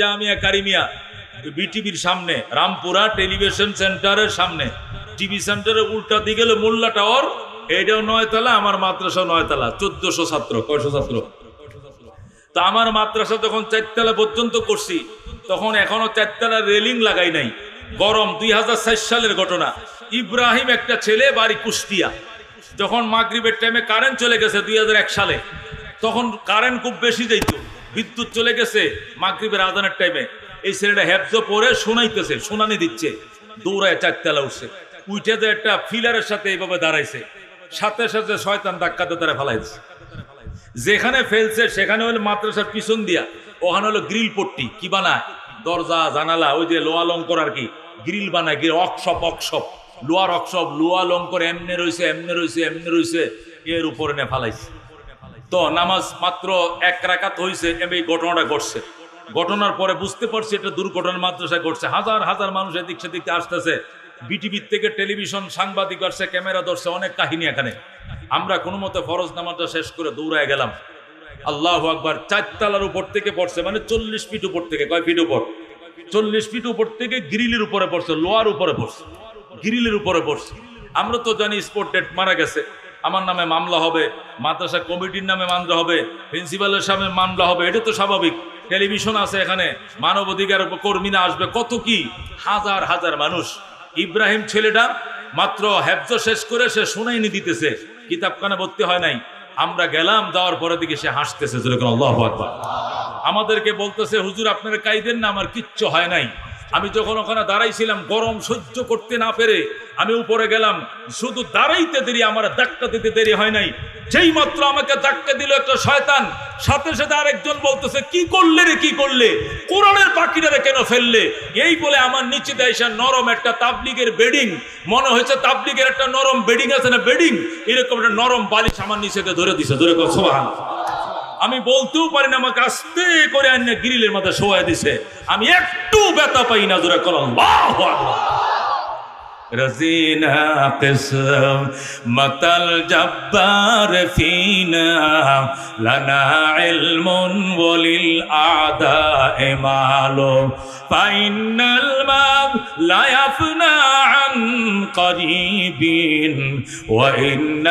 জামিয়া কারিমিয়া, বিটিভির সামনে, রামপুরা টেলিভিশন সেন্টারের সামনে। টিভি সেন্টারের উল্টা দিকে গেলে মোল্লা টাওয়ার এটাও নয়তলা আমার মাদ্রাসা নয়তলা চোদ্দশো ছাত্র, কয়শো ছাত্র? তো আমার মাদ্রাসা যখন চারতলা পর্যন্ত করছি, তখন এখনও চারতলা রেলিং লাগাই নাই। গরম দুই সালের ঘটনা। ইব্রাহিম একটা ছেলে, বাড়ি কুষ্টিয়া। যখন মাগরিবের টাইমে কারেন্ট চলে গেছে দুই হাজার এক সালে, তখন কারেন্ট খুব বেশি যাইত। বিদ্যুৎ চলে গেছে মাগরিবের আদানের টাইমে এই ছেলেটা হ্যাবজ পরে শোনাইতেছে, শোনানি দিচ্ছে। দৌড়ায় চারতলা উঠছে। উঠে যে একটা ফিলারের সাথে এইভাবে দাঁড়াইছে। সাথে সাথে শয়তান ধাক্কাতে তারা ফেলাইছে যেখানে ফেলছে, সেখানে হলো মাদ্রাসার পিছন দিয়া। ওখানে হলো গ্রিল পট্টি। কি বানায়? দরজা, জানালা, ওই যে লোয়া লঙ্কর আর কি। গ্রিল বানায়, গ্রিল, অকশপ অকশপ। লোয়ার অকশপ লোয়া লঙ্কর এমনে রইছে এমনে রইছে এমনে রইছে। এর উপরে নে ফালাইছে। তো নামাজ মাত্র এক রাকাত হয়েছে এই ঘটনাটা ঘটছে। ঘটনার পরে বুঝতে পারছি এটা দুর্ঘটনা মাদ্রাসায় ঘটছে। হাজার হাজার মানুষ এদিক সেদিক আসতেছে। বিটিভির থেকে টেলিভিশন সাংবাদিক আসছে, ক্যামেরা ধরছে, অনেক কাহিনী এখানে। আমরা কোনো মতে ফরজ নামাজটা শেষ করে দৌড়ায় গেলাম। আল্লাহ আকবার চারতলার উপর থেকে পড়ছে মানে চল্লিশ ফিট উপর থেকে, কয় ফিট উপর? চল্লিশ ফিট উপর থেকে গ্রিলের উপরে পড়ছে, লোয়ার উপরে পড়ছে, গ্রিলের উপরে পড়ছে। আমরা তো জানি স্পোর্ট ডেট মারা গেছে। আমার নামে মামলা হবে, মাদ্রাসা কমিটির নামে মামলা হবে, প্রিন্সিপালের সামনে মামলা হবে, এটা তো স্বাভাবিক। টেলিভিশন আছে এখানে মানবাধিকার কর্মীরা আসবে, কত কি? হাজার হাজার মানুষ। ইব্রাহিম ছেলেটা মাত্র হ্যাবজ শেষ করে সে শুনাইনি দিতেছে, কিতাবখানে ভর্তি হয় নাই। আমরা গেলাম, যাওয়ার পরে দিকে সে হাসতেছে আমাদেরকে বলতেছে, হুজুর, আপনারা কাইদেন না, আমার কিচ্ছু হয় নাই। আমি যখন ওখানে দাঁড়াইছিলাম, গরম সহ্য করতে না পেরে আমি উপরে গেলাম, শুধু দাঁড়াইতে দেরি, আমার ধাক্কা দিতে দেরি হয় নাই। যেই মাত্র আমাকে ধাক্কা দিল একটা শয়তান, সাথে সাথে আরেকজন বলতেছে, কি করলে রে, কি করলে? কোরআনের পাখিটারে কেন ফেললে? এই বলে আমার নিচে দেয়সা নরম একটা তাবলিগের বেডিং, মনে হয়েছে তাবলিগের একটা নরম বেডিং আছে না বেডিং? এরকম একটা নরম বালিশ আমার নিচেতে ধরে দিছে। ধরে সোহান আমি বলতেও পারি না আমাকে আস্তে করে আন্য গ্রিলের মাথায় শোয়া দিছে আমি একটু ব্যথা পাই না ধরে কলাম رزينا قسم متى الجبار فينا لنا علم وللأعداء مال فإن الماء لا يفنى عن قريب وإن